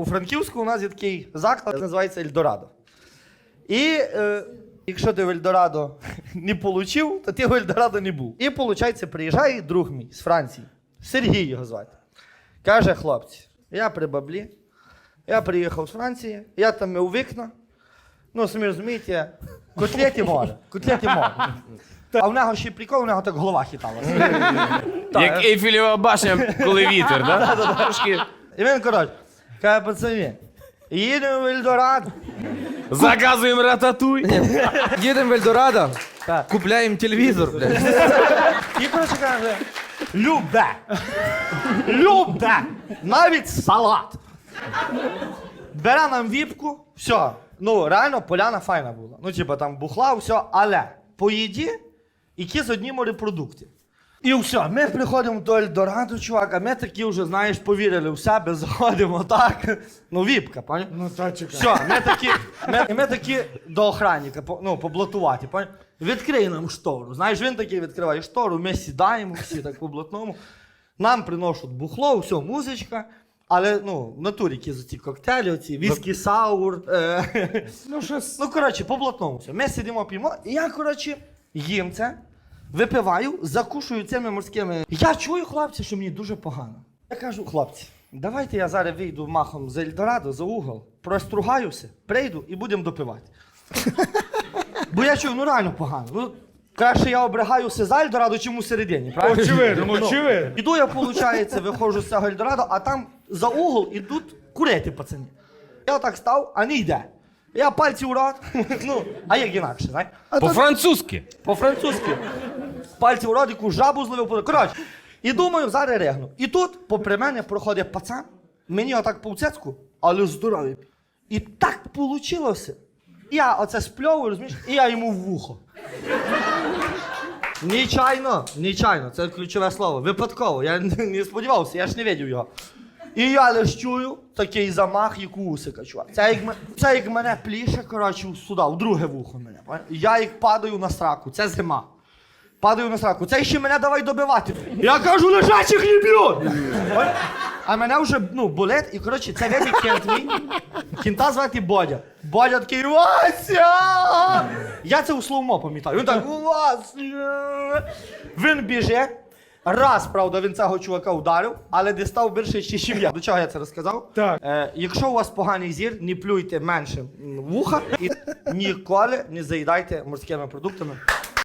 у Франківську у нас є такий заклад, називається Ельдорадо. І е, якщо ти в Ельдорадо не отримав, то ти в Ельдорадо не був. І виходить, приїжджає друг мій з Франції, Сергій його звати. Каже, хлопці, я при баблі, я приїхав з Франції, я там мив вікна. Ну, самі розумієте, котлеті може. Котлеті може. А в нього ще прикол, у нього так голова хиталася. Як Ейфелєва башня, коли вітер, да? Трошки І він, коротше, каже, пацани, їдемо в Ельдорадо. заказуємо рататуй. Їдемо в Ельдорадо, Так. купляємо телевізор, блядь. І, коротше, каже, любе. Любе. Навіть салат. Бере нам віпку, все. Ну, реально, поляна файна була. Ну, типа, там бухла, все, але по їді якісь одні морепродукти. І все, ми приходимо до Ельдорадо, чувак, а ми такі вже, знаєш, повірили в себе, заходимо так. Ну, віпка, пані. Ну та чекай. Все, ми такі, ми, ми такі до охранника, по- ну, поблатувати, поняв? Відкрий нам штору. Знаєш, він такий відкриває штору, ми сідаємо всі так по блатному. Нам приносять бухло, все, музичка. Але ну, в натурі якісь ці коктейлі, оці, віскі саур. Е, Ну щось. ну, коротше, по блатному все. Ми сидимо, п'ємо, і я, коротше, їм це, випиваю, закушую цими морськими. Я чую, хлопці, що мені дуже погано. Я кажу, хлопці, давайте я зараз вийду махом з Ельдорадо за угол, простругаюся, прийду і будемо допивати. Бо я чую, ну реально погано. Ну, краще я обригаюся за Ельдорадо, чим у середині, правильно? Очевидно, ну, очевидно. Іду я, виходить, виходжу з цього Ельдорадо, а там за угол ідуть курити, пацани. Я отак став, а не йде. Я пальці у рот, ну, а як інакше, знаєш? По-французьки. По-французьки. Пальці у рот, яку жабу зловив. Коротше, і думаю, зараз регну. І тут, попри мене, проходить пацан, мені отак по цецьку, але здоровий. І так вийшло. Я оце спльовую, розумієш, і я йому в вухо. Нечайно, нечайно, це ключове слово. Випадково. Я не сподівався, я ж не видів його. І я лиш чую такий замах, як у усика, чувак. Це як, це як мене пліше, коротше, сюди, в друге вухо мене. Я як падаю на сраку, це зима. Падаю на сраку. Це ще мене давай добивати. Я кажу, лежачих не! Поняв? А мене вже ну, болить, і коротше, це видить кент мій. Кінта звати Бодя. Бодя такий Вася! Я це у словмо пам'ятаю. Він так Вася! Він біже. Раз, правда, він цього чувака вдарив, але дістав більше ніж я. До чого я це розказав? Так. Е, якщо у вас поганий зір, не плюйте менше м, вуха і ніколи не заїдайте морськими продуктами.